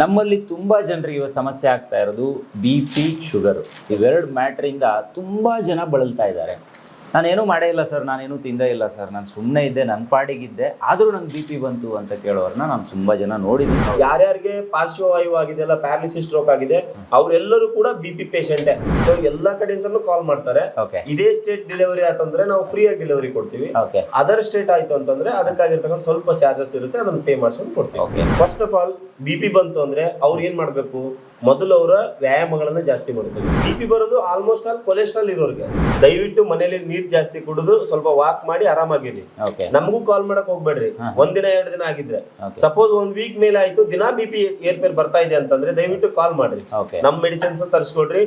ನಮ್ಮಲ್ಲಿ ತುಂಬ ಜನರಿಗೆ ಇವಾಗ ಸಮಸ್ಯೆ ಆಗ್ತಾ ಇರೋದು ಬಿ ಪಿ ಶುಗರ್ ಇವೆರಡು ಮ್ಯಾಟ್ರಿಂದ ತುಂಬ ಜನ ಬಳಲ್ತಾ ಇದ್ದಾರೆ. ನಾನೇನು ಮಾಡೇ ಇಲ್ಲ ಸರ್ ನಾನೇನು ತಿಂದೇ ಇಲ್ಲ ಸರ್. ನಾನು ಸುಮ್ಮನೆ ಇದ್ದೆ ನನ್ನ ಪಾಡಿಗಿದ್ದೆ. ಆದರೂ ನಂಗೆ ಬಿ ಪಿ ಬಂತು ಅಂತ ಕೇಳೋರನ್ನ ನಾನು ತುಂಬ ಜನ ನೋಡಿದ್ದೀನಿ ಯಾರ್ಯಾರಿಗೆ ಪಾರ್ಶ್ವವಾಯು ಆಗಿದೆ ಅಲ್ಲ ಪ್ಯಾರಾಲಿಸಿಸ್ ಸ್ಟ್ರೋಕ್ ಆಗಿದೆ ಅವರೆಲ್ಲರೂ ಕೂಡ ಬಿ ಪಿ ಪೇಷಂಟೇ ಸೊ ಎಲ್ಲ ಕಡೆಯಿಂದಲೂ ಕಾಲ್ ಮಾಡ್ತಾರೆ. ಓಕೆ ಇದೇ ಸ್ಟೇಟ್ ಡೆಲಿವರಿ ಆತಂದ್ರೆ ನಾವು ಫ್ರೀ ಆಗಿ ಡೆಲಿವರಿ ಕೊಡ್ತೀವಿ. ಓಕೆ ಅದರ್ ಸ್ಟೇಟ್ ಆಯ್ತು ಅಂತಂದ್ರೆ ಅದಕ್ಕಾಗಿರ್ತಕ್ಕಂಥ ಸ್ವಲ್ಪ ಚಾರ್ಜಸ್ ಇರುತ್ತೆ ಅದನ್ನು ಪೇ ಮಾಡ್ಸ್ಕೊಂಡು ಕೊಡ್ತೀವಿ. Okay first of all B P ಬಂತು ಅಂದ್ರೆ ಅವ್ರು ಏನ್ ಮಾಡ್ಬೇಕು? ಮೊದಲು ಅವರ ವ್ಯಾಯಾಮಗಳನ್ನ ಜಾಸ್ತಿ ಮಾಡ್ಬೇಕು ಬಿ ಪಿ ಬರೋದು ಆಲ್ಮೋಸ್ಟ್ ಆಲ್ ಕೊಲೆಸ್ಟ್ರಾಲ್ ಇರೋರಿಗೆ. ದಯವಿಟ್ಟು ಮನೇಲಿ ನೀರ್ ಜಾಸ್ತಿ ಕುಡಿದು ಸ್ವಲ್ಪ ವಾಕ್ ಮಾಡಿ ಆರಾಮಾಗಿರಿ ಓಕೆ ನಮಗೂ ಕಾಲ್ ಮಾಡಕ್ ಹೋಗ್ಬೇಡ್ರಿ. ಒಂದಿನ ಎರಡು ದಿನ ಆಗಿದ್ರೆ. ಸಪೋಸ್ ಒಂದ್ ವೀಕ್ ಮೇಲೆ ಆಯ್ತು ದಿನ ಬಿ ಪಿ ಏರ್ಪೇರ್ ಬರ್ತಾ ಇದೆ ಅಂತಂದ್ರೆ ದಯವಿಟ್ಟು ಕಾಲ್ ಮಾಡ್ರಿ. ಓಕೆ ನಮ್ ಮೆಡಿಸಿನ್ಸ್ ತರಿಸ್ಕೊಡ್ರಿ.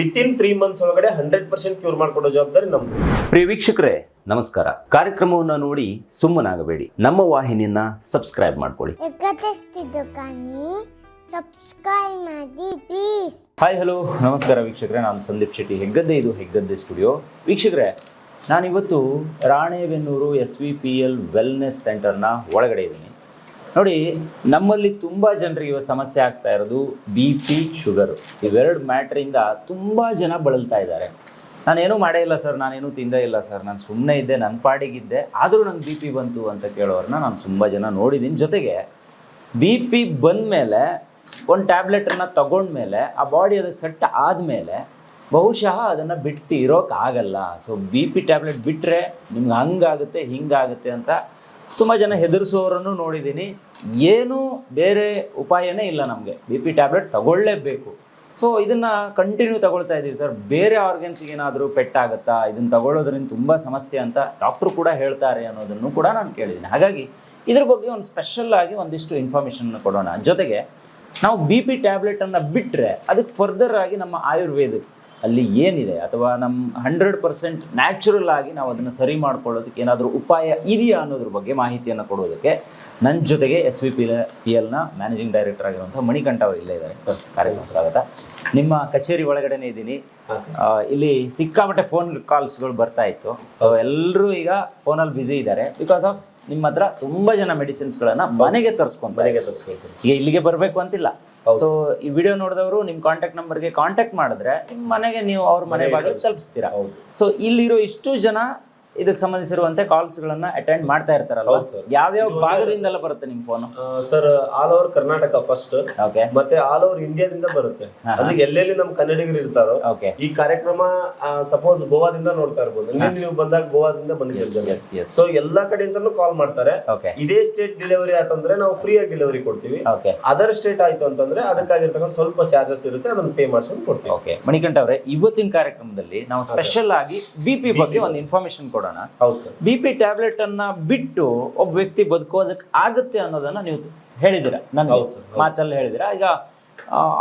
ವಿತ್ ಇನ್ ತ್ರೀ ಮಂತ್ಸ್ ಒಳಗಡೆ ಹಂಡ್ರೆಡ್ ಪರ್ಸೆಂಟ್ ಕ್ಯೂರ್ ಮಾಡ್ಕೊಡೋ ಜವಾಬ್ದಾರಿ ನಮ್ದು. ಪ್ರಿಯ ವೀಕ್ಷಕರೇ ನಮಸ್ಕಾರ. ಕಾರ್ಯಕ್ರಮವನ್ನು ನೋಡಿ ಸುಮ್ಮನಾಗಬೇಡಿ. ನಮ್ಮ ವಾಹಿನಿಯನ್ನ ಸಬ್ಸ್ಕ್ರೈಬ್ ಮಾಡ್ಕೊಳ್ಳಿ. ಸಬ್ಸ್ಕ್ರೈಬ್ ಮಾಡಿ ಪ್ಲೀಸ್ ಹಾಯ್ ಹಲೋ ನಮಸ್ಕಾರ ವೀಕ್ಷಕರೇ, ನಾನು ಸಂದೀಪ್ ಶೆಟ್ಟಿ ಹೆಗ್ಗದ್ದೆ. ಇದು ಹೆಗ್ಗದ್ದೆ ಸ್ಟುಡಿಯೋ ವೀಕ್ಷಕರೇ, ನಾನಿವತ್ತು Ranebennur S V P L wellness ಸೆಂಟರ್ನ ಒಳಗಡೆ ಇದ್ದೀನಿ. ನೋಡಿ, ನಮ್ಮಲ್ಲಿ ತುಂಬ ಜನರಿಗೆ ಇವಾಗ ಸಮಸ್ಯೆ ಆಗ್ತಾ ಇರೋದು ಬಿ ಪಿ ಶುಗರ್ ಇವೆರಡು ಮ್ಯಾಟ್ರಿಂದ ತುಂಬ ಜನ ಬಳಲ್ತಾ ಇದ್ದಾರೆ. ನಾನೇನೂ ಮಾಡೇ ಇಲ್ಲ ಸರ್ ನಾನೇನು ತಿಂದೇ ಇಲ್ಲ ಸರ್ ನಾನು ಸುಮ್ಮನೆ ಇದ್ದೆ ನನ್ನ ಪಾಡಿಗಿದ್ದೆ. ಆದರೂ ನಂಗೆ ಬಿ ಪಿ ಬಂತು ಅಂತ ಕೇಳೋರನ್ನ ನಾನು ತುಂಬ ಜನ ನೋಡಿದ್ದೀನಿ ಜೊತೆಗೆ ಬಿ ಪಿ ಬಂದಮೇಲೆ ಒಂದು ಟ್ಯಾಬ್ಲೆಟನ್ನು ತಗೊಂಡ್ಮೇಲೆ ಆ ಬಾಡಿ ಅದಕ್ಕೆ ಸೆಟ್ ಆದಮೇಲೆ ಬಹುಶಃ ಅದನ್ನು ಬಿಟ್ಟು ಇರೋಕ್ಕಾಗಲ್ಲ ಸೊ ಬಿ ಪಿ ಟ್ಯಾಬ್ಲೆಟ್ ಬಿಟ್ಟರೆ ನಿಮ್ಗೆ ಹಂಗಾಗುತ್ತೆ, ಹಿಂಗಾಗುತ್ತೆ ಅಂತ ತುಂಬ ಜನ ಹೆದರಿಸೋರನ್ನು ನೋಡಿದ್ದೀನಿ ಏನೂ ಬೇರೆ ಉಪಾಯನೇ ಇಲ್ಲ ನಮಗೆ. ಬಿ ಪಿ ಟ್ಯಾಬ್ಲೆಟ್ ತಗೊಳ್ಳೇಬೇಕು. ಸೊ ಇದನ್ನು ಕಂಟಿನ್ಯೂ ತಗೊಳ್ತಾ ಇದ್ದೀವಿ ಸರ್. ಬೇರೆ ಆರ್ಗನ್ಸ್ಗೆ ಏನಾದರೂ ಪೆಟ್ಟಾಗುತ್ತಾ ಇದನ್ನು ತಗೊಳ್ಳೋದ್ರಿಂದ ತುಂಬ ಸಮಸ್ಯೆ ಅಂತ ಡಾಕ್ಟ್ರು ಕೂಡ ಹೇಳ್ತಾರೆ ಅನ್ನೋದನ್ನು ಕೂಡ ನಾನು ಕೇಳಿದ್ದೀನಿ ಹಾಗಾಗಿ ಇದ್ರ ಬಗ್ಗೆ ಒಂದು ಸ್ಪೆಷಲ್ ಆಗಿ ಒಂದಿಷ್ಟು ಇನ್ಫಾರ್ಮೇಷನ್ ಕೊಡೋಣ. ಜೊತೆಗೆ ನಾವು ಬಿ ಪಿ ಟ್ಯಾಬ್ಲೆಟನ್ನು ಬಿಟ್ಟರೆ ಅದಕ್ಕೆ ಫರ್ದರ್ ಆಗಿ ನಮ್ಮ ಆಯುರ್ವೇದ ಅಲ್ಲಿ ಏನಿದೆ? ಅಥವಾ ನಮ್ಮ ಹಂಡ್ರೆಡ್ ಪರ್ಸೆಂಟ್ ನ್ಯಾಚುರಲ್ ಆಗಿ ನಾವು ಅದನ್ನು ಸರಿ ಮಾಡ್ಕೊಳ್ಳೋದಕ್ಕೆ ಏನಾದರೂ ಉಪಾಯ ಇದೆಯಾ ಅನ್ನೋದ್ರ ಬಗ್ಗೆ ಮಾಹಿತಿಯನ್ನು ಕೊಡೋದಕ್ಕೆ ನನ್ನ ಜೊತೆಗೆ ಎಸ್ ವಿ ಪಿ ಪಿ ಎಲ್ನ ಮ್ಯಾನೇಜಿಂಗ್ ಡೈರೆಕ್ಟರ್ ಆಗಿರುವಂಥ ಮಣಿಕಂಠ ಅವರು ಇಲ್ಲೇ ಇದ್ದಾರೆ. ಸರ್ ಕಾರ್ಯಕ್ರಮ ಸ್ವಾಗತ ನಿಮ್ಮ ಕಚೇರಿ ಒಳಗಡೆನೇ ಇದ್ದೀನಿ. ಇಲ್ಲಿ ಸಿಕ್ಕಾಪಟ್ಟೆ ಫೋನ್ ಕಾಲ್ಸ್ಗಳು ಬರ್ತಾ ಇತ್ತು. ಸೊ ಎಲ್ಲರೂ ಈಗ ಫೋನಲ್ಲಿ ಬ್ಯುಸಿ ಇದ್ದಾರೆ. ಬಿಕಾಸ್ ಆಫ್ ನಿಮ್ಮ ಹತ್ರ ತುಂಬ ಜನ ಮೆಡಿಸಿನ್ಸ್ಗಳನ್ನು ಮನೆಗೆ ತರಿಸ್ಕೊಂಡು ಮನೆಗೆ ತರಿಸ್ಕೊಳ್ತೀವಿ ಈಗ ಇಲ್ಲಿಗೆ ಬರಬೇಕು ಅಂತಿಲ್ಲ. ಸೊ ಈ ವಿಡಿಯೋ ನೋಡಿದವರು ನಿಮ್ಮ ಕಾಂಟ್ಯಾಕ್ಟ್ ನಂಬರ್ಗೆ ಕಾಂಟ್ಯಾಕ್ಟ್ ಮಾಡಿದ್ರೆ ನಿಮ್ಮ ಮನೆಗೆ ನೀವು ಅವ್ರ ಮನೆ ಬಾಗಿಲು ತಲುಪಿಸ್ತೀರಾ. ಸೊ ಇಲ್ಲಿರೋ ಇಷ್ಟು ಜನ ಇದಕ್ಕೆ ಸಂಬಂಧಿಸಿರುವಂತೆ ಕಾಲ್ಸ್ಗಳನ್ನ ಅಟೆಂಡ್ ಮಾಡ್ತಾ ಇರ್ತಾರಲ್ಲ ಯಾವ ಯಾವ ಯಾವ್ಯಾವ ಭಾಗದಿಂದೆಲ್ಲ ಬರುತ್ತೆ ನಿಮ್ಮ phone sir all over Karnataka first okay ಮತ್ತೆ ಆಲ್ ಓವರ್ ಇಂಡಿಯಾದಿಂದ ಬರುತ್ತೆ. ಅದು ಎಲ್ಲೆಲ್ಲಿ ನಮ್ ಕನ್ನಡಿಗರು ಇರ್ತಾರೋ ಓಕೆ ಈ ಕಾರ್ಯಕ್ರಮ ಸಪೋಸ್ ಗೋವಾದಿಂದ ನೋಡ್ತಾ ಇರ್ಬೋದು. ನಿನ್ನೆ ನೀವು ಬಂದಾಗ ಗೋವಾದಿಂದ ಬಂದಿದ್ದೀರಿ ಎಸ್ ಎಸ್ ಸೊ ಎಲ್ಲಾ ಕಡೆಯಿಂದಲೂ ಕಾಲ್ ಮಾಡ್ತಾರೆ. ಓಕೆ ಇದೇ ಸ್ಟೇಟ್ ಡೆಲಿವರಿ ಆತಂದ್ರೆ ನಾವು ಫ್ರೀ ಆಗಿ ಡೆಲಿವರಿ ಕೊಡ್ತೀವಿ. ಓಕೆ ಅದರ್ ಸ್ಟೇಟ್ ಆಯ್ತು ಅಂತಂದ್ರೆ ಅದಕ್ಕಾಗಿರ್ತಕ್ಕಂಥ ಸ್ವಲ್ಪ ಚಾರ್ಜಸ್ ಇರುತ್ತೆ ಅದನ್ನ ಪೇ ಮಾಡ್ಸ್ಕೊಂಡು ಕೊಡ್ತೀವಿ. ಓಕೆ ಮಣಿಕಂಠ ಅವರೇ ಇವತ್ತಿನ ಕಾರ್ಯಕ್ರಮದಲ್ಲಿ ನಾವು ಸ್ಪೆಷಲ್ ಆಗಿ ಬಿ ಪಿ ಬಗ್ಗೆ ಒಂದು ಇನ್ಫಾರ್ಮೇಶನ್ ಕೊಡೋಣ ಸರ್. ಬಿ ಪಿ ಟ್ಯಾಬ್ಲೆಟ್ ಅನ್ನ ಬಿಟ್ಟು ಒಬ್ಬ ವ್ಯಕ್ತಿ ಬದುಕೋದಕ್ಕೆ ಆಗುತ್ತೆ ಅನ್ನೋದನ್ನ ನೀವು ಹೌದು sir, ಮಾತಲ್ಲಿ ಹೇಳಿದಿರ ಈಗ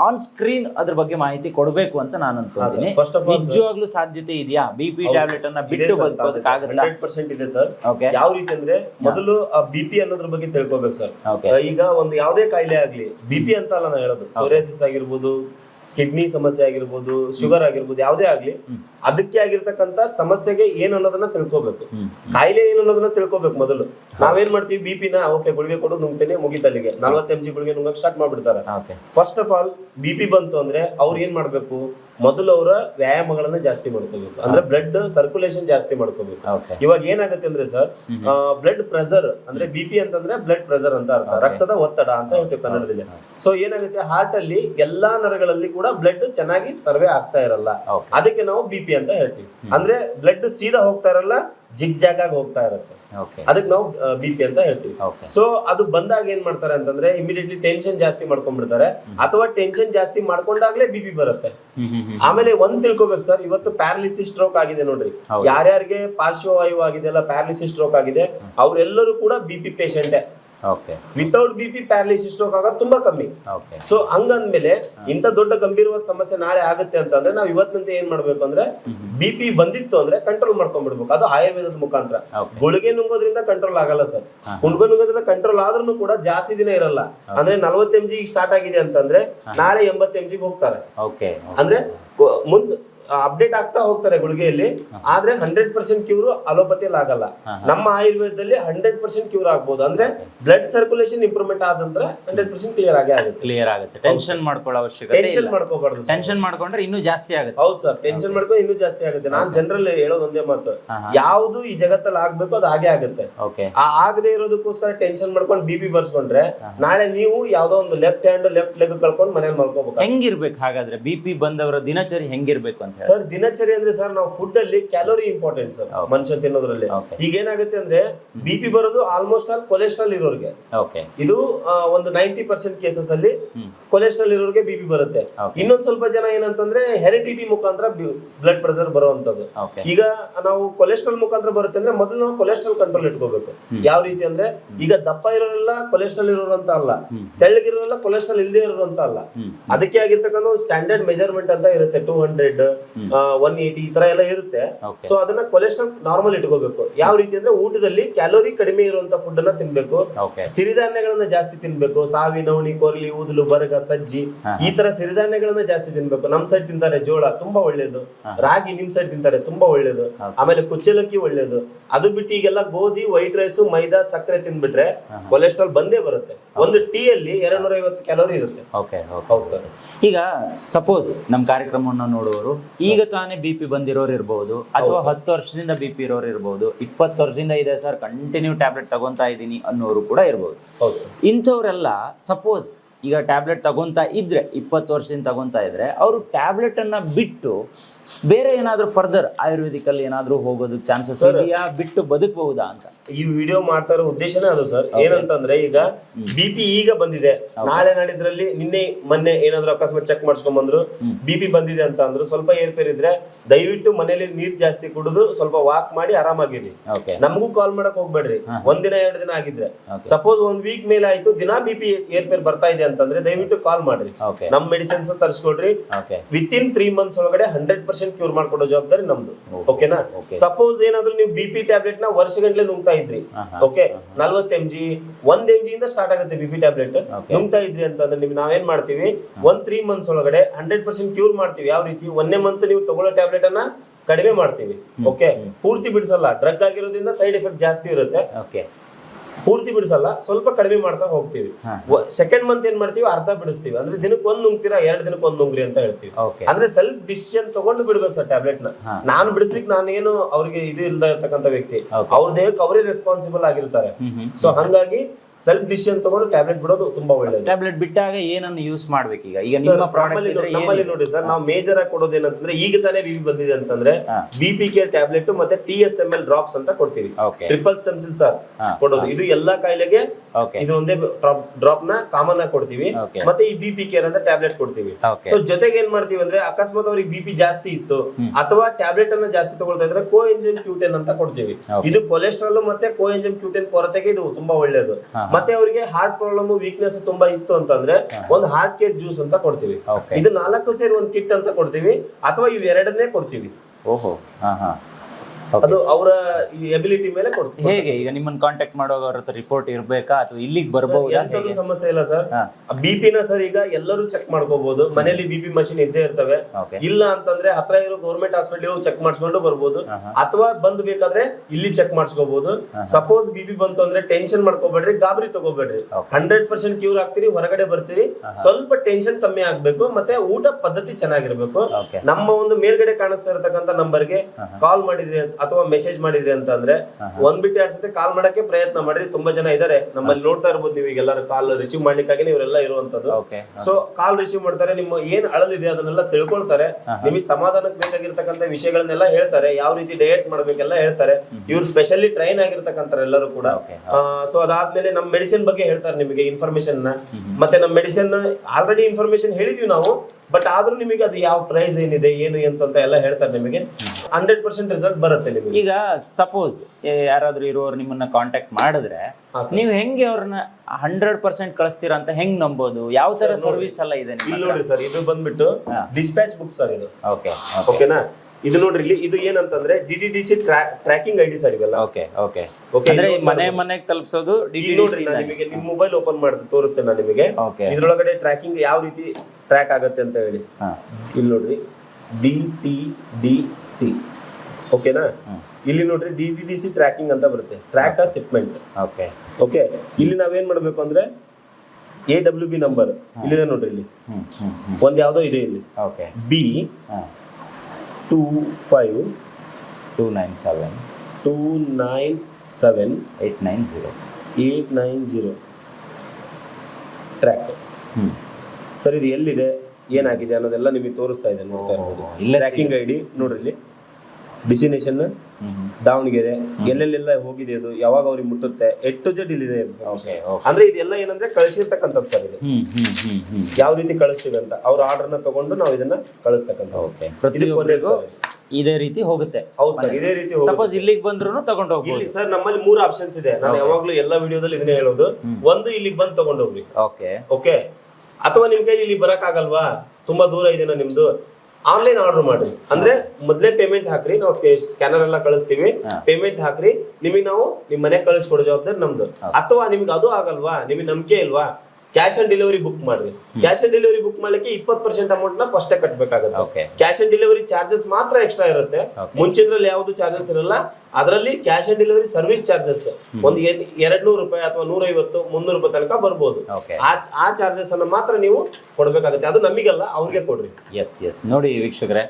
ಆನ್ ಸ್ಕ್ರೀನ್ ಅದ್ರ ಬಗ್ಗೆ ಮಾಹಿತಿ ಕೊಡಬೇಕು ಅಂತ ನಾನು ಅನ್ಕೊಂಡಿದ್ದೀನಿ. ಫಸ್ಟ್ ಆಫ್ ಆಲ್ ನಿಜವಾಗ್ಲೂ ಸಾಧ್ಯತೆ ಇದೆಯಾ? ಬಿ ಪಿ ಟ್ಯಾಬ್ಲೆಟ್ ಅನ್ನ ಬಿಟ್ಟು ಹಂಡ್ರೆಡ್ ಪರ್ಸೆಂಟ್ ಇದೆ ಸರ್. ಯಾವ ರೀತಿ ಅಂದ್ರೆ ಮೊದಲು ಬಿ ಪಿ ಅನ್ನೋದ್ರ ಬಗ್ಗೆ ತಿಳ್ಕೊಬೇಕು ಸರ್. ಈಗ ಒಂದು ಯಾವುದೇ ಕಾಯಿಲೆ ಆಗ್ಲಿ ಬಿ ಪಿ ಅಂತ ಅಲ್ಲ ನಾನು ಹೇಳೋದು. ಸೋರಿಯಾಸಿಸ್ ಆಗಿರ್ಬೋದು ಕಿಡ್ನಿ ಸಮಸ್ಯೆ ಆಗಿರ್ಬೋದು ಶುಗರ್ ಆಗಿರ್ಬೋದು ಯಾವುದೇ ಆಗ್ಲಿ ಅದಕ್ಕೆ ಆಗಿರ್ತಕ್ಕಂತ ಸಮಸ್ಯೆಗೆ ಏನು ಅನ್ನೋದನ್ನ ತಿಳ್ಕೊಬೇಕು. ಕಾಯಿಲೆ ಏನು ಅನ್ನೋದನ್ನ ತಿಳ್ಕೊಬೇಕು ಮೊದಲು. ನಾವೇನ್ ಮಾಡ್ತೀವಿ ಬಿ ಪಿನ ಓಕೆ ಗುಳಿಗೆ ಕೊಡು ನುಂಗ್ತೇನೆ ಮುಗಿತಲ್ಲಿಗೆ ನಲ್ವತ್ತು ಎಂ ಜಿ ಗುಳಿಗೆ ನುಂಗಕ್ ಸ್ಟಾರ್ಟ್ ಮಾಡ್ಬಿಡ್ತಾರೆ. First of all B P ಬಂತು ಅಂದ್ರೆ ಅವ್ರು ಏನ್ ಮಾಡ್ಬೇಕು? ಮೊದಲು ಅವರ ವ್ಯಾಯಾಮಗಳನ್ನ ಜಾಸ್ತಿ ಮಾಡ್ಕೋಬೇಕು. ಅಂದ್ರೆ ಬ್ಲಡ್ ಸರ್ಕ್ಯುಲೇಷನ್ ಜಾಸ್ತಿ ಮಾಡ್ಕೋಬೇಕು. ಇವಾಗ ಏನಾಗುತ್ತೆ ಅಂದ್ರೆ ಸರ್ ಬ್ಲಡ್ ಪ್ರೆಸರ್ ಅಂದ್ರೆ ಬಿ ಪಿ ಅಂತಂದ್ರೆ ಬ್ಲಡ್ ಪ್ರೆಷರ್ ಅಂತ ಅರ್ಥ. ರಕ್ತದ ಒತ್ತಡ ಅಂತ ಹೇಳ್ತೀವಿ ಕನ್ನಡದಲ್ಲಿ. ಸೊ ಏನಾಗುತ್ತೆ ಹಾರ್ಟ್ ಅಲ್ಲಿ ಎಲ್ಲಾ ನರಗಳಲ್ಲಿ ಕೂಡ ಬ್ಲಡ್ ಚೆನ್ನಾಗಿ ಸರ್ವೆ ಆಗ್ತಾ ಇರಲ್ಲ. ಅದಕ್ಕೆ ನಾವು ಬಿ ಪಿ ಅಂತ ಹೇಳ್ತೀವಿ. ಅಂದ್ರೆ ಬ್ಲಡ್ ಸೀದಾ ಹೋಗ್ತಾ ಇರಲ್ಲ ಜಿಗ್ ಜಾಗ್ ಆಗಿ ಹೋಗ್ತಾ ಇರುತ್ತೆ. ಅದಕ್ಕೆ ನಾವು ಬಿ ಪಿ ಅಂತ ಹೇಳ್ತೀವಿ. ಸೊ ಅದು ಬಂದಾಗ ಏನ್ ಮಾಡ್ತಾರೆ ಅಂತಂದ್ರೆ ಇಮಿಡಿಯೇಟ್ಲಿ ಟೆನ್ಷನ್ ಜಾಸ್ತಿ ಮಾಡ್ಕೊಂಡ್ಬಿಡ್ತಾರೆ. ಅಥವಾ ಟೆನ್ಷನ್ ಜಾಸ್ತಿ ಮಾಡ್ಕೊಂಡಾಗ್ಲೇ ಬಿ ಪಿ ಬರುತ್ತೆ. ಆಮೇಲೆ ಒಂದ್ ತಿಳ್ಕೊಬೇಕು ಸರ್ ಇವತ್ತು ಪ್ಯಾರಾಲಿಸಿಸ್ ಸ್ಟ್ರೋಕ್ ಆಗಿದೆ ನೋಡ್ರಿ. ಯಾರ್ಯಾರಿಗೆ ಪಾರ್ಶ್ವವಾಯು ಆಗಿದೆ ಅಲ್ಲ ಪ್ಯಾರಾಲಿಸಿಸ್ ಸ್ಟ್ರೋಕ್ ಆಗಿದೆ ಅವರೆಲ್ಲರೂ ಕೂಡ B P ಪೇಷಂಟೇ without B P paralysis stroke ಆಗೋದು ತುಂಬಾ ಕಮ್ಮಿ. ಸೊ ಹಂಗಂದ್ಮೇಲೆ ಇಂಥ ದೊಡ್ಡ ಗಂಭೀರವಾದ ಸಮಸ್ಯೆ ನಾಳೆ ಆಗುತ್ತೆ ಅಂತಂದ್ರೆ ನಾವು ಇವತ್ತಿನಂತೆ ಏನ್ ಮಾಡ್ಬೇಕು ಅಂದ್ರೆ ಬಿ ಪಿ ಬಂದಿತ್ತು ಅಂದ್ರೆ ಕಂಟ್ರೋಲ್ ಮಾಡ್ಕೊಂಡ್ಬಿಡ್ಬೇಕು. ಅದು ಆಯುರ್ವೇದದ ಮುಖಾಂತರ. ಗುಳಿಗೆ ನುಂಗೋದ್ರಿಂದ ಕಂಟ್ರೋಲ್ ಆಗಲ್ಲ ಸರ್. ಗುಳಿಗೆ ನುಂಗೋದ್ರಿಂದ ಕಂಟ್ರೋಲ್ ಆದ್ರೂ ಕೂಡ ಜಾಸ್ತಿ ದಿನ ಇರಲ್ಲ. ಅಂದ್ರೆ ನಲ್ವತ್ತು ಎಂ ಜಿ ಸ್ಟಾರ್ಟ್ ಆಗಿದೆ ಅಂತಂದ್ರೆ ನಾಳೆ ಎಂಬತ್ತು ಎಂ ಜಿಗೆ ಹೋಗ್ತಾರೆ. ಅಂದ್ರೆ ಮುಂದ್ ಅಪ್ಡೇಟ್ ಆಗ್ತಾ ಹೋಗ್ತಾರೆ ಗುಳಿಗೆಯಲ್ಲಿ. ಆದ್ರೆ ಹಂಡ್ರೆಡ್ ಪರ್ಸೆಂಟ್ ಕ್ಯೂರ್ ಅಲೋಪತಿಯಲ್ಲಿ ಆಗಲ್ಲ. ನಮ್ಮ ಆಯುರ್ವೇದದಲ್ಲಿ ಹಂಡ್ರೆಡ್ ಪರ್ಸೆಂಟ್ ಕ್ಯೂರ್ ಆಗ್ಬೋದು. ಅಂದ್ರೆ ಬ್ಲಡ್ ಸರ್ಕ್ಯುಲೇಷನ್ ಇಂಪ್ರೂವ್ಮೆಂಟ್ ಆದಂದ್ರೆ ಹಂಡ್ರೆಡ್ ಪರ್ಸೆಂಟ್ ಕ್ಲಿಯರ್ ಆಗೇ ಆಗುತ್ತೆ. ಕ್ಲಿಯರ್ ಆಗುತ್ತೆ. ಟೆನ್ಷನ್ ಮಾಡ್ಕೊಳ್ಳೋ ಅವಶ್ಯಕತೆ ಟೆನ್ಷನ್ ಮಾಡ್ಕೋಬಾರ್ದು ಟೆನ್ಷನ್ ಮಾಡ್ಕೊಂಡ್ರೆ ಇನ್ನೂ ಜಾಸ್ತಿ ಆಗುತ್ತೆ. ಹೌದು ಸರ್. ಟೆನ್ಷನ್ ಮಾಡ್ಕೊ ಇನ್ನೂ ಜಾಸ್ತಿ ಆಗುತ್ತೆ. ನಾನ್ ಜನರಲ್ ಹೇಳೋದು ಒಂದೇ ಮಾತು. ಯಾವುದು ಈ ಜಗತ್ತಲ್ಲಿ ಆಗ್ಬೇಕು ಅದು ಹಾಗೆ ಆಗುತ್ತೆ. ಓಕೆ ಆ ಆಗದೆ ಇರೋದಕ್ಕೋಸ್ಕರ ಟೆನ್ಷನ್ ಮಾಡ್ಕೊಂಡು ಬಿ ಪಿ ಬರ್ಸ್ಕೊಂಡ್ರೆ ನಾಳೆ ನೀವು ಯಾವ್ದೋ ಒಂದು ಲೆಫ್ಟ್ ಹ್ಯಾಂಡ್ ಲೆಫ್ಟ್ ಲೆಗ್ ಕಳ್ಕೊಂಡು ಮನೇಲಿ ಮಲ್ಕೋಬೇಕು ಹೆಂಗಿರ್ಬೇಕು? ಹಾಗಾದ್ರೆ ಬಿ ಪಿ ಬಂದವರ ದಿನಚರಿ ಹೆಂಗಿರ್ಬೇಕು ಅಂತ? ಹೇಳಿ ಸರ್ ದಿನಚರಿ ಅಂದ್ರೆ ಸರ್ ನಾವು ಫುಡ್ ಅಲ್ಲಿ ಕ್ಯಾಲೋರಿ ಇಂಪಾರ್ಟೆಂಟ್ ಸರ್ ಮನುಷ್ಯ ತಿನ್ನೋದ್ರಲ್ಲಿ. ಈಗ ಏನಾಗುತ್ತೆ ಅಂದ್ರೆ ಬಿ ಪಿ ಬರೋದು ಆಲ್ಮೋಸ್ಟ್ ಆಲ್ ಕೊಲೆಸ್ಟ್ರಾಲ್ ಇರೋರಿಗೆ. ಓಕೆ ಇದು ಒಂದು ನೈಂಟಿ ಪರ್ಸೆಂಟ್ ಕೇಸಸ್ ಅಲ್ಲಿ ಕೊಲೆಸ್ಟ್ರಾಲ್ ಇರೋರಿಗೆ ಬಿ ಪಿ ಬರುತ್ತೆ. ಇನ್ನೊಂದು ಸ್ವಲ್ಪ ಜನ ಏನಂತಂದ್ರೆ ಹೆರಿಟಿಟಿ ಮುಖಾಂತರ ಬ್ಲಡ್ ಪ್ರೆಷರ್ ಬರುವಂತದ್ದು ಈಗ ನಾವು ಕೊಲೆಸ್ಟ್ರಾಲ್ ಮುಖಾಂತರ ಬರುತ್ತೆ ಅಂದ್ರೆ ಮೊದಲು ನಾವು ಕೊಲೆಸ್ಟ್ರಾಲ್ ಕಂಟ್ರೋಲ್ ಇಟ್ಕೋಬೇಕು. ಯಾವ ರೀತಿ ಅಂದ್ರೆ ಈಗ ದಪ್ಪ ಇರೋರೆಲ್ಲ ಕೊಲೆಸ್ಟ್ರಾಲ್ ಇರೋರು ಅಂತ ಅಲ್ಲ ತೆಳ್ಳಗಿರೋರೆಲ್ಲ ಕೊಲೆಸ್ಟ್ರಾಲ್ ಇಲ್ಲದೆ ಇರೋರು ಅಂತ ಅಲ್ಲ ಅದಕ್ಕೆ ಆಗಿರ್ತಕ್ಕಂಥ ಒಂದು ಸ್ಟ್ಯಾಂಡರ್ಡ್ ಮೆಜರ್ಮೆಂಟ್ ಅಂತ ಇರುತ್ತೆ ಟೂ ಹಂಡ್ರೆಡ್ ಒನ್ ಏಯ್ಟಿ ಈ ತರ ಎಲ್ಲ ಇರುತ್ತೆ. ಸೊ ಅದನ್ನ ಕೊಲೆಸ್ಟ್ರಾಲ್ ನಾರ್ಮಲ್ ಇಟ್ಕೋಬೇಕು. ಯಾವ ರೀತಿ ಅಂದ್ರೆ ಊಟದಲ್ಲಿ ಕ್ಯಾಲೋರಿ ಕಡಿಮೆ ಇರುವಂತ ಫುಡ್ ಅನ್ನ ತಿನ್ಬೇಕು. ಸಿರಿಧಾನ್ಯಗಳನ್ನ ಜಾಸ್ತಿ ತಿನ್ಬೇಕು. ಸಾವಿ ನವಣಿ ಕೊರ್ಲಿ ಊದಲು ಬರಗ ಸಜ್ಜಿ ಈ ತರ ಸಿರಿಧಾನ್ಯಗಳನ್ನ ಜಾಸ್ತಿ ತಿನ್ಬೇಕು. ನಮ್ ಸೈಡ್ ತಿಂತಾರೆ ಜೋಳ ತುಂಬಾ ಒಳ್ಳೇದು. ರಾಗಿ ನಿಮ್ ಸೈಡ್ ತಿಂತಾರೆ ತುಂಬಾ ಒಳ್ಳೇದು. ಆಮೇಲೆ ಕುಚ್ಚಲಕ್ಕಿ ಒಳ್ಳೇದು. ಅದು ಬಿಟ್ಟು ಈಗೆಲ್ಲ ಗೋಧಿ ವೈಟ್ ರೈಸ್ ಮೈದಾ ಸಕ್ಕರೆ ತಿನ್ಬಿಟ್ರೆ ಕೊಲೆಸ್ಟ್ರಾಲ್ ಬಂದೇ ಬರುತ್ತೆ. ಒಂದು ಟೀ ಅಲ್ಲಿ ಎರಡ್ ನೂರ ಐವತ್ತು ಕ್ಯಾಲೋರಿ ಇರುತ್ತೆ. ಓಕೆ ಓಕೆ ಹೌದು ಸರ್. ಈಗ ಸಪೋಸ್ ನಮ್ಮ ಕಾರ್ಯಕ್ರಮವನ್ನು ನೋಡುವವರು ಈಗ ತಾನೇ ಬಿ ಪಿ ಬಂದಿರೋರು ಇರ್ಬೋದು ಅಥವಾ ಹತ್ತು ವರ್ಷದಿಂದ ಬಿ ಪಿ ಇರೋರು ಇರ್ಬೋದು ಇಪ್ಪತ್ತು ವರ್ಷದಿಂದ ಇದೆ ಸರ್ ಕಂಟಿನ್ಯೂ ಟ್ಯಾಬ್ಲೆಟ್ ತಗೊಂತಾ ಇದ್ದೀನಿ ಅನ್ನೋರು ಕೂಡ ಇರ್ಬೋದು. ಇಂಥವರೆಲ್ಲ ಸಪೋಸ್ ಈಗ ಟ್ಯಾಬ್ಲೆಟ್ ತಗೊಂತಾ ಇದ್ರೆ ಇಪ್ಪತ್ತು ವರ್ಷದಿಂದ ತಗೊಂತಾ ಇದ್ರೆ ಅವರು ಟ್ಯಾಬ್ಲೆಟ್ ಅನ್ನ ಬಿಟ್ಟು ಬೇರೆ ಏನಾದರೂ ಫರ್ದರ್ ಆಯುರ್ವೇದಿಕ್ ಅಲ್ಲಿ ಏನಾದರೂ ಹೋಗೋದಕ್ಕೆ ಚಾನ್ಸಸ್ ಇದೆಯಾ? ಬಿಟ್ಟು ಬದುಕಬಹುದಾ ಅಂತ. ಈ ವಿಡಿಯೋ ಮಾಡ್ತಾ ಇರೋ ಉದ್ದೇಶನೇ ಅದು ಸರ್ ಏನಂತಂದ್ರೆ ಈಗ ಬಿ ಪಿ ಈಗ ಬಂದಿದೆ. ನಾಳೆ ನಾಡಿದ್ರಲ್ಲಿ ನಿನ್ನೆ ಮೊನ್ನೆ ಏನಾದ್ರು ಅಕಸ್ಮಾತ್ ಚೆಕ್ ಮಾಡಿಸ್ಕೊಂಡ್ ಬಂದ್ರು. ಬಿ ಪಿ ಬಂದಿದೆ ಅಂತ ಅಂದ್ರು. ಸ್ವಲ್ಪ ಏರ್ಪೇರ್ ಇದ್ರೆ ದಯವಿಟ್ಟು ಮನೇಲಿ ನೀರ್ ಜಾಸ್ತಿ ಕುಡಿದು ಸ್ವಲ್ಪ ವಾಕ್ ಮಾಡಿ ಆರಾಮಾಗಿರ್ಲಿ ನಮಗೂ ಕಾಲ್ ಮಾಡಕ್ ಹೋಗ್ಬೇಡ್ರಿ. ಒಂದಿನ ಎರಡು ದಿನ ಆಗಿದ್ರೆ. ಸಪೋಸ್ ಒಂದ್ ವೀಕ್ ಮೇಲೆ ಆಯ್ತು ದಿನ ಬಿ ಪಿ ಏರ್ಪೇರ್ ಬರ್ತಾ ಇದೆ ಅಂತಂದ್ರೆ ದಯವಿಟ್ಟು ಕಾಲ್ ಮಾಡ್ರಿ. ನಮ್ ಮೆಡಿಸಿನ್ಸ್ ತರಿಸ್ಕೊಡ್ರಿ. ವಿತ್ ಇನ್ ತ್ರೀ ಮಂತ್ಸ್ ಒಳಗಡೆ ಹಂಡ್ರೆಡ್ ಪರ್ಸೆಂಟ್ ಕ್ಯೂರ್ ಮಾಡ್ಕೊಡೋ ಜವಾಬ್ದಾರಿ ನಮ್ದು. ಓಕೆನಾ ಸಪೋಸ್ ಏನಾದ್ರು ನೀವು ಬಿ ಪಿ ಟ್ಯಾಬ್ಲೆಟ್ನ ವರ್ಷ ಗಂಟ್ಲೆ ನುಂಗ್ತಾ ಇದ್ರಿ. ಓಕೆ ನಲ್ವತ್ ಎಂ ಜಿ ಒಂದ್ ಎಂ ಜಿ ಇಂದ ಸ್ಟಾರ್ಟ್ ಆಗುತ್ತೆ ಬಿ ಪಿ ಟ್ಯಾಬ್ಲೆಟ್. ನುಂಗ್ತಾ ಇದ್ರಿ ಅಂತಂದ್ರೆ ನಿಮ್ಗೆ ನಾವೇನ್ ಮಾಡ್ತೀವಿ? ಒಂದ್ ತ್ರೀ ಮಂತ್ಸ್ ಒಳಗಡೆ ಹಂಡ್ರೆಡ್ ಪರ್ಸೆಂಟ್ ಕ್ಯೂರ್ ಮಾಡ್ತೀವಿ. ಯಾವ ರೀತಿ? ಒಂದೇ ಮಂತ್ ನೀವು ತಗೊಳ್ಳೋ ಟ್ಯಾಬ್ಲೆಟ್ ಅನ್ನ ಕಡಿಮೆ ಮಾಡ್ತೀವಿ. ಓಕೆ ಪೂರ್ತಿ ಬಿಡಿಸಲ್ಲ. ಡ್ರಗ್ ಆಗಿರೋದ್ರಿಂದ ಸೈಡ್ ಎಫೆಕ್ಟ್ ಜಾಸ್ತಿ ಇರುತ್ತೆ. ಓಕೆ ಪೂರ್ತಿ ಬಿಡಿಸಲ್ಲ ಸ್ವಲ್ಪ ಕಡಿಮೆ ಮಾಡ್ತಾ ಹೋಗ್ತೀವಿ. ಸೆಕೆಂಡ್ ಮಂತ್ ಏನ್ ಮಾಡ್ತೀವಿ ಅರ್ಧ ಬಿಡಿಸ್ತೀವಿ. ಅಂದ್ರೆ ದಿನಕ್ಕೆ ಒಂದ್ ನುಂಗ್ತೀರಾ ಎರಡ್ ದಿನಕ್ಕೆ ಒಂದ್ ನುಂಗ್ರಿ ಅಂತ ಹೇಳ್ತೀವಿ. ಅಂದ್ರೆ ಸೆಲ್ಫ್ ಡಿಸಿಷನ್ ತಗೊಂಡು ಬಿಡ್ಬೇಕು ಸರ್ ಟ್ಯಾಬ್ಲೆಟ್ನ. ನಾನು ಬಿಡಿಸ್ಲಿಕ್ಕೆ ನಾನೇನು ಅವ್ರಿಗೆ ಇದು ಇಲ್ದ ಇರ್ತಕ್ಕಂಥ ವ್ಯಕ್ತಿ. ಅವ್ರ ದೇಹಕ್ಕೆ ಅವರೇ ರೆಸ್ಪಾನ್ಸಿಬಲ್ ಆಗಿರ್ತಾರೆ. ಸೊ ಹಂಗಾಗಿ ಸೆಲ್ಫ್ ಡಿಸಿಷನ್ ತಗೊಂಡು ಟ್ಯಾಬ್ಲೆಟ್ ಬಿಡೋದು ತುಂಬಾ ಒಳ್ಳೇದು. ಟ್ಯಾಬ್ಲೆಟ್ ಬಿಟ್ಟಾಗ ಏನನ್ನು ಯೂಸ್ ಮಾಡ್ಬೇಕು ಈಗ? ಈಗ ನಿಮ್ಮ ಪ್ರಾಡಕ್ಟ್ ನಮ್ಮಲ್ಲಿ ನೋಡಿ- ಸರ್ ನಾವು ಮೇಜರ್ ಆಗಿ ಕೊಡೋದು ಏನಂತಂದ್ರೆ ಈಗ ತಾನೇ ವಿವಿ ಬಂದಿದೆ ಅಂತಂದ್ರೆ BP B P care tablet ಮತ್ತೆ T S M L drops ಅಂತ ಕೊಡ್ತೀವಿ. ಟ್ರಿಪಲ್ ಸೆಮ್ಸಿಲ್ ಸರ್. ಕೊಡೋದು. ಇದು ಎಲ್ಲಾ ಕಾಯಿಲೆಗೆ ಇದು ಒಂದೇ ಡ್ರಾಪ್ನ ಕಾಮನ್ ಆಗಿ ಕೊಡ್ತೀವಿ. ಮತ್ತೆ ಈ ಬಿ ಪಿ ಕೇರ್ ಅಂತ ಟ್ಯಾಬ್ಲೆಟ್ ಕೊಡ್ತೀವಿ. ಸೊ ಜೊತೆಗೆ ಏನ್ ಮಾಡ್ತೀವಿ ಅಂದ್ರೆ ಅಕಸ್ಮಾತ್ ಅವ್ರಿಗೆ ಬಿ ಪಿ ಜಾಸ್ತಿ ಇತ್ತು ಅಥವಾ ಟ್ಯಾಬ್ಲೆಟ್ ಅನ್ನ ಜಾಸ್ತಿ ತಗೊಳ್ತಾ ಇದ್ರೆ ಕೋ ಎಂಜಿನ್ ಕ್ಯೂಟೆನ್ ಅಂತ ಕೊಡ್ತೀವಿ. ಇದು ಕೊಲೆಸ್ಟ್ರಾಲ್ ಮತ್ತೆ ಕೋ ಎಂಜಿನ್ ಕ್ಯೂಟೆನ್ ಕೊರತೆಗೆ ಇದು ತುಂಬಾ ಒಳ್ಳೇದು. ಮತ್ತೆ ಅವರಿಗೆ ಹಾರ್ಟ್ ಪ್ರಾಬ್ಲಮ್ ವೀಕ್ನೆಸ್ ತುಂಬಾ ಇತ್ತು ಅಂತಂದ್ರೆ ಒಂದು ಹಾರ್ಟ್ ಕೇರ್ ಜ್ಯೂಸ್ ಅಂತ ಕೊಡ್ತೀವಿ. ಇದು ನಾಲ್ಕು ಸೇರಿ ಒಂದು ಕಿಟ್ ಅಂತ ಕೊಡ್ತೀವಿ ಅಥವಾ ಇವ್ ಎರಡನ್ನೇ ಕೊಡ್ತೀವಿ. ಓಹೋ. ಹಾ ಹಾ. ಅದು ಅವರ ಎಬಿಲಿಟಿ ಮೇಲೆ ಕೊಡ್ತೀವಿ ಹೇಗೆ ಈಗ ನಿಮ್ಮನ್ನ ಕಾಂಟ್ಯಾಕ್ಟ್ ಮಾಡುವಾಗ ಅವ್ರ ಹತ್ರ ರಿಪೋರ್ಟ್ ಇರಬೇಕಾ? ಅಥವಾ ಇಲ್ಲಿಗೆ ಬರಬಹುದು? ಸಮಸ್ಯೆ ಇಲ್ಲ ಸರ್ ಹಾ. ಬಿ ನ ಸರ್ ಈಗ ಎಲ್ಲರೂ ಚೆಕ್ ಮಾಡ್ಕೋಬಹುದು ಮನೆಯಲ್ಲಿ ಬಿ ಪಿ ಮಷಿನ್ ಇದ್ದೇ ಇರ್ತವೆ. ಇಲ್ಲ ಅಂತಂದ್ರೆ ಹತ್ರ ಇರೋ ಗೌರ್ಮೆಂಟ್ ಹಾಸ್ಪಿಟಲ್ ಚೆಕ್ ಮಾಡಿಸ್ಕೊಂಡು ಬರ್ಬೋದು. ಅಥವಾ ಬಂದ್ ಬೇಕಾದ್ರೆ ಇಲ್ಲಿ ಚೆಕ್ ಮಾಡಿಸ್ಕೋಬಹುದು ಸಪೋಸ್ ಬಿ ಪಿ ಬಂತು ಅಂದ್ರೆ ಟೆನ್ಷನ್ ಮಾಡ್ಕೋಬೇಡ್ರಿ ಗಾಬರಿ ತಗೋಬೇಡ್ರಿ. Okay. ಹಂಡ್ರೆಡ್ ಪರ್ಸೆಂಟ್ ಕ್ಯೂರ್ ಆಗ್ತೀರಿ ಹೊರಗಡೆ ಬರ್ತೀರಿ. ಸ್ವಲ್ಪ ಟೆನ್ಷನ್ ಕಮ್ಮಿ ಆಗ್ಬೇಕು ಮತ್ತೆ ಊಟ ಪದ್ಧತಿ ಚೆನ್ನಾಗಿರ್ಬೇಕು. ನಮ್ಮ ಒಂದು ಮೇಲ್ಗಡೆ ಕಾಣಿಸ್ತಾ ಇರತಕ್ಕಂತ ನಂಬರ್ಗೆ ಕಾಲ್ ಮಾಡಿದ್ರಿ ಅಂತ- ಅಥವಾ ಮೆಸೇಜ್ ಮಾಡಿದ್ರಿ ಅಂತ ಅಂದ್ರೆ ಒಂದ್ ಬಿಟ್ಟು ಎರಡ್ ಸತಿ ಕಾಲ್ ಮಾಡಕ್ಕೆ ಪ್ರಯತ್ನ ಮಾಡ್ರಿ. ತುಂಬಾ ಜನ ಇದಾರೆ. ನಮ್ಮಲ್ಲಿ ನೋಡ್ತಾ ಇರ್ಬೋದು ನೀವು ಈಗ ಎಲ್ಲರೂ ಕಾಲ್ ರಿಸೀವ್ ಮಾಡ್ಲಿಕ್ಕಾಗಿ ಇವರೆಲ್ಲ ಇರುವಂತದ್ದು ಸೊ ಕಾಲ್ ರಿಸೀವ್ ಮಾಡ್ತಾರೆ. ನಿಮ್ಮ ಏನ್ ಅಳಲಿದೆ ಅದನ್ನೆಲ್ಲ ತಿಳ್ಕೊಳ್ತಾರೆ. ನಿಮಗೆ ಸಮಾಧಾನಕ್ಕೆ ಬೇಕಾಗಿರ್ತಕ್ಕಂತ ವಿಷಯಗಳನ್ನೆಲ್ಲ ಹೇಳ್ತಾರೆ. ಯಾವ ರೀತಿ ಡಯಟ್ ಮಾಡ್ಬೇಕೆಲ್ಲ ಹೇಳ್ತಾರೆ. ಇವ್ರು ಸ್ಪೆಷಲಿ ಟ್ರೈನ್ ಆಗಿರ್ತಕ್ಕಂತಾರೆ ಎಲ್ಲರೂ ಕೂಡ. ಸೊ ಅದಾದ್ಮೇಲೆ ನಮ್ಮ ಮೆಡಿಸಿನ್ ಬಗ್ಗೆ ಹೇಳ್ತಾರೆ ನಿಮಗೆ ಇನ್ಫಾರ್ಮೇಶನ್ನ. ಮತ್ತೆ ನಮ್ಮ ಮೆಡಿಸಿನ್ ಆಲ್ರೆಡಿ ಇನ್ಫಾರ್ಮೇಶನ್ ಹೇಳಿದೀವಿ ನಾವು. ಬಟ್ ಆದ್ರೂ ನಿಮಗೆ ಅದು ಯಾವ ಪ್ರೈಸ್ ಏನಿದೆ ಏನು ಅಂತ ಎಲ್ಲ ಹೇಳ್ತಾರೆ ನಿಮಗೆ. ಹಂಡ್ರೆಡ್ ಪರ್ಸೆಂಟ್ ರಿಸಲ್ಟ್ ಬರುತ್ತೆ ನಿಮಗೆ. ಈಗ ಸಪೋಸ್ ಯಾರಾದ್ರೂ ಇರೋರು ನಿಮ್ಮನ್ನ ಕಾಂಟ್ಯಾಕ್ಟ್ ಮಾಡಿದ್ರೆ ನೀವು ಹೆಂಗೆ ಅವ್ರನ್ನ ಹಂಡ್ರೆಡ್ ಪರ್ಸೆಂಟ್ ಕಳಿಸ್ತೀರಾ ಅಂತ ಹೆಂಗ್ ನಂಬೋದು? ಯಾವ ತರ ಸರ್ವಿಸ್ ಎಲ್ಲ ಇದೆ ಇಲ್ಲಿ ನೋಡಿ ಸರ್ ಇದು ಬಂದ್ಬಿಟ್ಟು ಡಿಸ್ಪ್ಯಾಚ್ ಬುಕ್ ಸರ್ ಇದು. ಓಕೆ ಓಕೆನಾ ಇದು ನೋಡ್ರಿ ಇಲ್ಲಿ ಇದು ಏನಂತಂದ್ರೆ D D D C tracking ID sir ಇವೆಲ್ಲ. Okay okay. ಓಕೆ ಅಂದ್ರೆ ಮನೆ ಮನೆಗೆ ತಲುಪಿಸೋದು ಡಿ ಡಿ ನೋಡ್ರಿ ನಾನು ನಿಮಗೆ ನಿಮ್ಮ ಮೊಬೈಲ್ ಓಪನ್ ಮಾಡ್ತೀನಿ ತೋರಿಸ್ತೇನೆ ನಾನು ನಿಮಗೆ. ಓಕೆ ಇದ್ರೊಳಗಡೆ ಟ್ರ್ಯಾಕಿಂಗ್ ಯಾವ ರೀತಿ ಟ್ರ್ಯಾಕ್ ಆಗುತ್ತೆ ಅಂತ ಹೇಳಿ. ಹಾ. ಇಲ್ಲಿ ನೋಡ್ರಿ ಡಿ ಟಿ ಡಿ ಸಿ ಓಕೆನಾ ಇಲ್ಲಿ ನೋಡ್ರಿ D D D C tracking ಅಂತ ಬರುತ್ತೆ. ಟ್ರ್ಯಾಕ್ ಆ ಸಿಪ್ಮೆಂಟ್ ಓಕೆ ಓಕೆ ಇಲ್ಲಿ ನಾವೇನ್ ಮಾಡಬೇಕು ಅಂದ್ರೆ ಎ ಡಬ್ಲ್ಯೂ ಬಿ ನಂಬರ್ ಇಲ್ಲಿದೆ ನೋಡ್ರಿ ಇಲ್ಲಿ. ಒಂದ್ ಯಾವ್ದೋ ಇದೆ ಇಲ್ಲಿ. Okay B two five two nine seven two nine seven eight nine zero eight nine zero track ಹ್ಞೂ ಸರ್ ಇದು ಎಲ್ಲಿದೆ? ಏನಾಗಿದೆ ಅನ್ನೋದೆಲ್ಲ ನಿಮಗೆ ತೋರಿಸ್ತಾ ಇದೆ ನೋಡ್ತಾ ಇರ್ಬೋದು. ಇಲ್ಲ ಟ್ರ್ಯಾಕಿಂಗ್ ಐ ಡಿ ನೋಡ್ರಿ ಇಲ್ಲಿ. ಹ್ಞೂ ದಾವಣಗೆರೆ ಎಲ್ಲೆಲ್ಲೆಲ್ಲ ಹೋಗಿದೆ ಅದು ಯಾವಾಗ ಅವ್ರಿಗೆ ಮುಟ್ಟುತ್ತೆ? ಎಟ್ ಟು ಜೆಡ್ ಇಲ್ಲಿದೆ ಅಂದ್ರೆ ಇದೆಲ್ಲ ಏನಂದ್ರೆ ಕಳಿಸಿರ್ತಕ್ಕಂಥದ್ದು ಸರ್ ಇದು. ಯಾವ ರೀತಿ ಕಳಿಸ್ತೀವಿ ಅಂತ. ಅವ್ರ ಆರ್ಡರ್ನ ತಗೊಂಡು ನಾವು ಇದನ್ನ ಕಳಿಸ್ತಕ್ಕಂಥ ಇದೇ ರೀತಿ ಹೋಗುತ್ತೆ. ಹೌದು ಸರ್ ಇದೇ ರೀತಿ. ಸಪೋಸ್ ಇಲ್ಲಿಗೆ ಬಂದ್ರು ತಗೊಂಡು ಇಲ್ಲಿ ಸರ್ ನಮ್ಮಲ್ಲಿ ಮೂರು ಆಪ್ಷನ್ಸ್ ಇದೆ. ನಾನು ಯಾವಾಗ್ಲೂ ಎಲ್ಲ ವಿಡಿಯೋದಲ್ಲಿ ಇದನ್ನೇ ಹೇಳೋದು. ಒಂದು ಇಲ್ಲಿಗೆ ಬಂದು ತಗೊಂಡೋಗ್ರಿ ಓಕೆ ಓಕೆ ಅಥವಾ ನಿಮ್ಗೆ ಇಲ್ಲಿ ಬರಕ್ ಆಗಲ್ವಾ ತುಂಬಾ ದೂರ ಇದೆನಾ ನಿಮ್ದು? ಆನ್ಲೈನ್ ಆರ್ಡರ್ ಮಾಡ್ರಿ ಅಂದ್ರೆ ಮೊದ್ಲೇ ಪೇಮೆಂಟ್ ಹಾಕ್ರಿ ನಾವು ಸ್ಕ್ಯಾನರ್ ಎಲ್ಲ ಕಳಿಸ್ತೀವಿ. ಪೇಮೆಂಟ್ ಹಾಕ್ರಿ ನಿಮಗೆ ನಾವು ನಿಮ್ ಮನೆ ಕಳಿಸ್ಕೊಡೋ ಜವಾಬ್ದಾರಿ ನಮ್ದು. ಅಥವಾ ನಿಮ್ಗೆ ಅದು ಆಗಲ್ವಾ? ನಿಮಗೆ ನಂಬಿಕೆ ಇಲ್ವಾ? ಕ್ಯಾಶ್ ಆನ್ ಡೆಲಿವರಿ ಬುಕ್ ಮಾಡ್ರಿ. ಕ್ಯಾಶ್ ಆನ್ ಡೆಲಿವರಿ ಬುಕ್ ಮಾಡಲಿಕ್ಕೆ ಇಪ್ಪತ್ ಪರ್ಸೆಂಟ್ ಅಮೌಂಟ್ನ ಫಸ್ಟೇ ಕಟ್ಟಬೇಕಾಗುತ್ತೆ ಕ್ಯಾಶ್ ಆನ್ ಡೆಲಿವರಿ ಚಾರ್ಜಸ್ ಮಾತ್ರ ಎಕ್ಸ್ಟ್ರಾ ಇರುತ್ತೆ. ಮುಂಚಿನದ್ರಲ್ಲಿ ಮುಂಚಿನಲ್ಲಿ ಯಾವುದು ಚಾರ್ಜಸ್ ಇರಲ್ಲ. ಅದರಲ್ಲಿ cash on delivery service charges ಒಂದು ಎರಡ್ ನೂರು ರೂಪಾಯಿ ಅಥವಾ ನೂರೈವತ್ತು ಮುನ್ನೂರು ರೂಪಾಯಿ ತನಕ ಬರ್ಬೋದು. ಆ ಚಾರ್ಜಸ್ ಅನ್ನ ಮಾತ್ರ ನೀವು ಕೊಡ್ಬೇಕಾಗುತ್ತೆ. ಅದು ನಮಗಲ್ಲ ಅವ್ರಿಗೆ ಕೊಡ್ರಿ. ಎಸ್ ಎಸ್ ನೋಡಿ ವೀಕ್ಷಕರೇ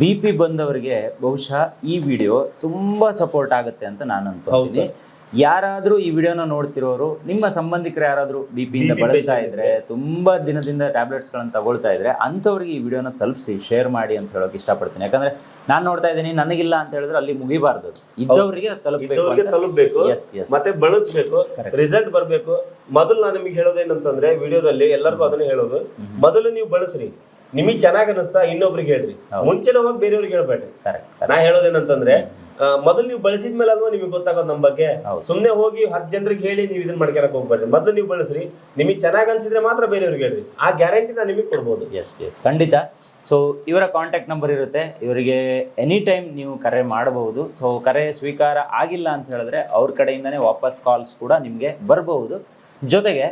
ಬಿ ಪಿ ಬಂದವರಿಗೆ ಬಹುಶಃ ಈ ವಿಡಿಯೋ ತುಂಬಾ ಸಪೋರ್ಟ್ ಆಗುತ್ತೆ ಅಂತ ನಾನು ಅನ್ಕೊಂತೀನಿ ಯಾರಾದ್ರೂ ಈ ವಿಡಿಯೋನ ನೋಡ್ತಿರೋರು ನಿಮ್ಮ ಸಂಬಂಧಿಕರು ಯಾರಾದರೂ ಬಿ ಪಿಯಿಂದ ಬಳಲ್ತಾ ಬಳಸ್ತಾ ಇದ್ರೆ ತುಂಬಾ ದಿನದಿಂದ ಟ್ಯಾಬ್ಲೆಟ್ಸ್ ಗಳನ್ನ ತಗೊಳ್ತಾ ಇದ್ರೆ ಅಂಥವ್ರಿಗೆ ಈ ವಿಡಿಯೋನ ತಲುಪಿಸಿ ಶೇರ್ ಮಾಡಿ ಅಂತ ಹೇಳೋಕೆ ಇಷ್ಟಪಡ್ತೀನಿ. ಯಾಕಂದ್ರೆ ನಾನು ನೋಡ್ತಾ ಇದ್ದೀನಿ ನನಗಿಲ್ಲ ಅಂತ ಹೇಳಿದ್ರೆ ಅಲ್ಲಿ ಮುಗಿಬಾರ್ದು. ಇದ್ದವರಿಗೆ ತಲುಪಬೇಕು ತಲುಪಬೇಕು ಮತ್ತೆ ಬಳಸ್ಬೇಕು ರಿಸಲ್ಟ್ ಬರಬೇಕು. ಮೊದಲು ನಾನು ನಿಮಗೆ ಹೇಳೋದೇನಂತಂದ್ರೆ ವಿಡಿಯೋದಲ್ಲಿ ಎಲ್ಲರಿಗೂ ಅದನ್ನ ಹೇಳೋದು. ಮೊದಲು ನೀವು ಬಳಸ್ರಿ. ನಿಮಗೆ ಚೆನ್ನಾಗಿ ಅನಿಸ್ತಾ ಇನ್ನೊಬ್ರಿಗೆ ಹೇಳ್ರಿ. ಮುಂಚೆ ಹೋಗಿ ಬೇರೆಯವ್ರಿಗೆ ಹೇಳ್ಬೇಡ್ರಿ. ಕರೆಕ್ಟ್ ನಾ ಹೇಳೋದೇನಂತಂದ್ರೆ ಮೊದಲು ನೀವು ಬಳಸಿದ ಮೇಲೆ ಅಲ್ವಾ ನಿಮಗೆ ಗೊತ್ತಾಗೋದು ನಮ್ಮ ಬಗ್ಗೆ? ಸುಮ್ಮನೆ ಹೋಗಿ ಹತ್ತು ಜನರಿಗೆ ಹೇಳಿ ನೀವು ಇದನ್ನ ಮಾಡ್ಕೊಳಕ್ ಹೋಗ್ಬಾರ್ದು. ಮೊದಲು ನೀವು ಬಳಸ್ರಿ. ನಿಮಗೆ ಚೆನ್ನಾಗಿ ಅನ್ಸಿದ್ರೆ ಮಾತ್ರ ಬೇರೆಯವ್ರಿಗೆ ಹೇಳ್ರಿ. ಆ ಗ್ಯಾರಂಟಿ ನಾನು ನಿಮಗೆ ಕೊಡ್ಬೋದು. ಎಸ್ ಎಸ್ ಖಂಡಿತ. ಸೊ ಇವರ ಕಾಂಟ್ಯಾಕ್ಟ್ ನಂಬರ್ ಇರುತ್ತೆ. ಇವರಿಗೆ ಎನಿ ಟೈಮ್ ನೀವು ಕರೆ ಮಾಡಬಹುದು. ಸೊ ಕರೆ ಸ್ವೀಕಾರ ಆಗಿಲ್ಲ ಅಂತ ಹೇಳಿದ್ರೆ ಅವ್ರ ಕಡೆಯಿಂದನೇ ವಾಪಸ್ ಕಾಲ್ಸ್ ಕೂಡ ನಿಮಗೆ ಬರಬಹುದು. ಜೊತೆಗೆ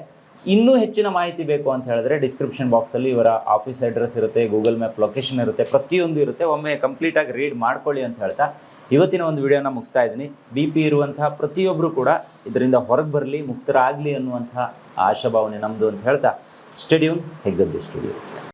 ಇನ್ನೂ ಹೆಚ್ಚಿನ ಮಾಹಿತಿ ಬೇಕು ಅಂತ ಹೇಳಿದ್ರೆ ಡಿಸ್ಕ್ರಿಪ್ಷನ್ ಬಾಕ್ಸಲ್ಲಿ ಇವರ ಆಫೀಸ್ ಅಡ್ರೆಸ್ ಇರುತ್ತೆ ಗೂಗಲ್ ಮ್ಯಾಪ್ ಲೊಕೇಶನ್ ಇರುತ್ತೆ ಪ್ರತಿಯೊಂದು ಇರುತ್ತೆ. ಒಮ್ಮೆ ಕಂಪ್ಲೀಟಾಗಿ ರೀಡ್ ಮಾಡ್ಕೊಳ್ಳಿ ಅಂತ ಹೇಳ್ತಾ ಇವತ್ತಿನ ಒಂದು ವಿಡಿಯೋನ ಮುಗಿಸ್ತಾ ಇದ್ದೀನಿ. ಬಿ ಪಿ ಇರುವಂತಹ ಪ್ರತಿಯೊಬ್ಬರು ಕೂಡ ಇದರಿಂದ ಹೊರಗೆ ಬರಲಿ, ಮುಕ್ತರಾಗಲಿ ಅನ್ನುವಂತಹ ಆಶಾಭಾವನೆ ನಮ್ಮದು ಅಂತ ಹೇಳ್ತಾ, ಸ್ಟೇಡಿಯಂ ಹೆಗ್ಗದ್ದೆ ಸ್ಟುಡಿಯೋ.